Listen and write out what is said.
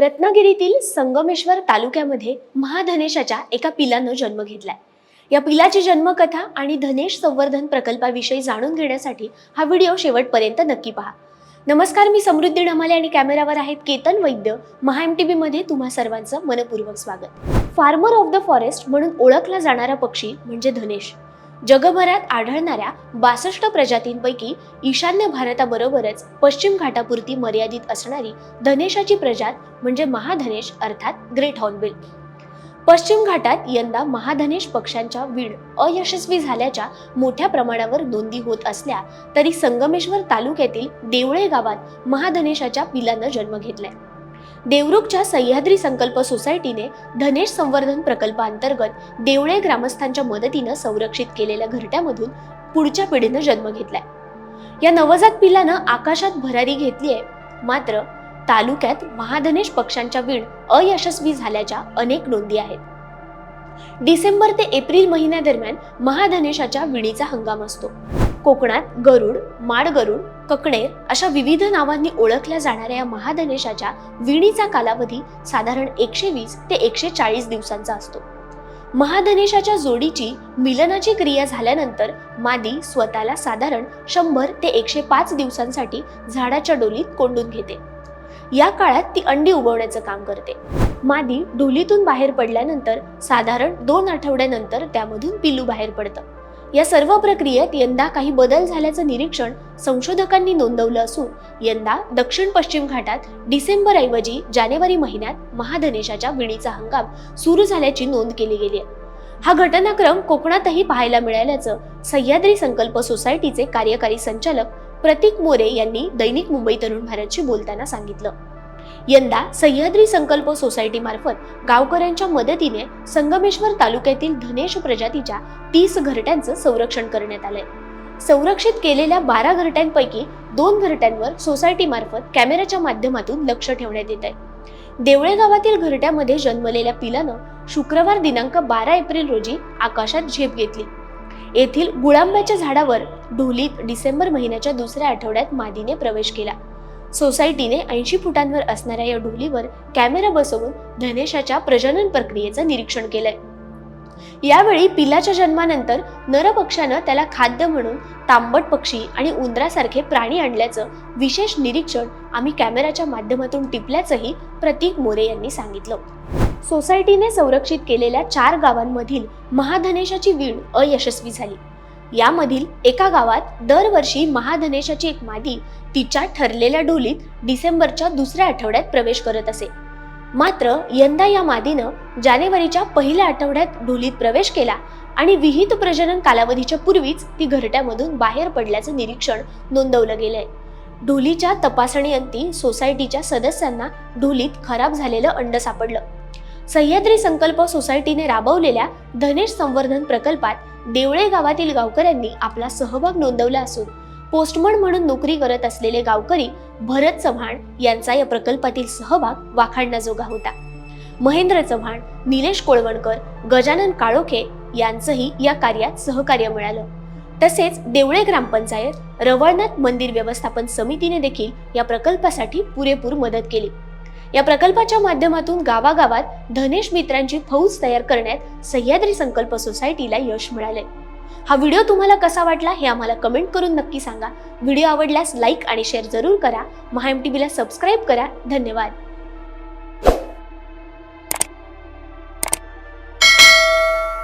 रत्नागिरीतील संगमेश्वर तालुक्यामध्ये महाधनेशाच्या एका पिलानं जन्म घेतलाय. या पिलाची जन्मकथा आणि धनेश संवर्धन प्रकल्पाविषयी जाणून घेण्यासाठी हा व्हिडिओ शेवटपर्यंत नक्की पहा. नमस्कार मी समृद्धी ढमाले आणि कॅमेरावर आहेत केतन वैद्य. महा एम टी मध्ये तुम्हा सर्वांचं मनपूर्वक स्वागत. फार्मर ऑफ द फॉरेस्ट म्हणून ओळखला जाणारा पक्षी म्हणजे धनेश. जगभरात आढळणाऱ्या बासष्ट प्रजातींपैकी ईशान्य भारताबरोबरच पश्चिम घाटापुरती मर्यादित असणारी धनेशाची प्रजात म्हणजे महाधनेश अर्थात ग्रेट हॉर्नबिल. पश्चिम घाटात यंदा महाधनेश पक्ष्यांच्या वीण अयशस्वी झाल्याच्या मोठ्या प्रमाणावर नोंदी होत असल्या तरी संगमेश्वर तालुक्यातील देवळे गावात महाधनेशाच्या पिलानं जन्म घेतलाय. देवरुखच्या सह्याद्री संकल्प सोसायटीने धनेश संवर्धन प्रकल्पांतर्गत देवळे ग्रामस्थांच्या मदतीनं संरक्षित केलेल्या घरट्यामधून पुढच्या पिढीनं जन्म घेतलाय. या नवजात पिलानं आकाशात भरारी घेतली आहे मात्र तालुक्यात महाधनेश पक्ष्यांच्या वीण अयशस्वी झाल्याच्या अनेक नोंदी आहेत. डिसेंबर ते एप्रिल महिन्यादरम्यान महाधनेशाच्या विणीचा हंगाम असतो. कोकणात गरुड माडगरुड ककणेर अशा विविध नावांनी ओळखल्या जाणाऱ्या या महाधनेशाच्या विणीचा कालावधी साधारण एकशे वीस ते एकशे चाळीस दिवसांचा असतो. महाधनेशाच्या जोडीची मिलनाची क्रिया झाल्यानंतर मादी स्वतःला साधारण शंभर ते एकशे पाच दिवसांसाठी झाडाच्या डोलीत कोंडून घेते. या काळात ती अंडी उगवण्याचं काम करते. मादी डोलीतून बाहेर पडल्यानंतर साधारण दोन आठवड्यानंतर त्यामधून पिल्लू बाहेर पडतं. या सर्व प्रक्रियेत यंदा काही बदल झाल्याचं निरीक्षण संशोधकांनी नोंदवलं असून यंदा दक्षिण पश्चिम घाटात डिसेंबर ऐवजी जानेवारी महिन्यात महाधनेशाच्या विणीचा हंगाम सुरू झाल्याची नोंद केली गेली आहे. हा घटनाक्रम कोकणातही पाहायला मिळाल्याचं सह्याद्री संकल्प सोसायटीचे कार्यकारी संचालक प्रतीक मोरे यांनी दैनिक मुंबई तरुण भारतशी बोलताना सांगितलं. यंदा सह्याद्री संकल्प सोसायटी मार्फत गावकऱ्यांच्या मदतीने संगमेश्वर तालुक्यातील धनेश प्रजातीच्या तीस घरट्यांचं संरक्षण करण्यात आलंय. संरक्षित केलेल्या बारा घरट्यांपैकी दोन घरट्यांवर सोसायटी मार्फत कॅमेऱ्याच्या माध्यमातून लक्ष ठेवण्यात येत आहे. देवळे गावातील घरट्यामध्ये जन्मलेल्या पिलानं शुक्रवार दिनांक बारा एप्रिल रोजी आकाशात झेप घेतली. येथील गुळांब्याच्या झाडावर ढोलीत डिसेंबर महिन्याच्या दुसऱ्या आठवड्यात मादीने प्रवेश केला. सोसायटीने ऐंशी फुटांवर असणाऱ्या या ढोलीवर कॅमेरा बसवून धनेशाच्या प्रजनन प्रक्रियेचं निरीक्षण केलंय. यावेळी पिलाच्या जन्मानंतर नरपक्षानं त्याला खाद्य म्हणून तांबट पक्षी आणि उंदरासारखे प्राणी आणल्याचं विशेष निरीक्षण आम्ही कॅमेऱ्याच्या माध्यमातून टिपल्याचंही प्रतीक मोरे यांनी सांगितलं. सोसायटीने संरक्षित केलेल्या चार गावांमधील महाधनेशाची वीण अयशस्वी झाली. यामधील एका गावात दरवर्षी महाधनेशाची एक मादी तिच्या ठरलेल्या डोलीत डिसेंबरच्या दुसऱ्या आठवड्यात प्रवेश करत असे. मात्र यंदा या मादीनं जानेवारीच्या पहिल्या आठवड्यात ढोलीत प्रवेश केला आणि विहित प्रजनन कालावधीच्या पूर्वीच ती घरट्यामधून बाहेर पडल्याचं निरीक्षण नोंदवलं गेलंय. ढोलीच्या तपासणीअंती सोसायटीच्या सदस्यांना ढोलीत खराब झालेलं अंड सापडलं. सह्याद्री संकल्प सोसायटीने राबवलेल्या धनेश संवर्धन प्रकल्पात देवळे गावातील गावकऱ्यांनी आपला सहभाग नोंदवला असून पोस्टमन म्हणून नोकरी करत असलेले गावकरी भरत चव्हाण यांचा या प्रकल्पातील सहभाग वाखाणण्याजोगा होता. महेंद्र चव्हाण निलेश कोळवणकर गजानन काळोखे यांचंही या कार्यात सहकार्य मिळालं. तसेच देवळे ग्रामपंचायत रवळनाथ मंदिर व्यवस्थापन समितीने देखील या प्रकल्पासाठी पुरेपूर मदत केली. या प्रकल्पाच्या माध्यमातून गावागावात धनेश मित्रांची फौज तयार करण्यात सह्याद्री संकल्प सोसायटीला यश मिळाले. हा व्हिडिओ तुम्हाला कसा वाटला हे आम्हाला कमेंट करून नक्की सांगा. व्हिडिओ आवडल्यास लाईक आणि शेअर जरूर करा. महा एम टी सबस्क्राईब करा. धन्यवाद.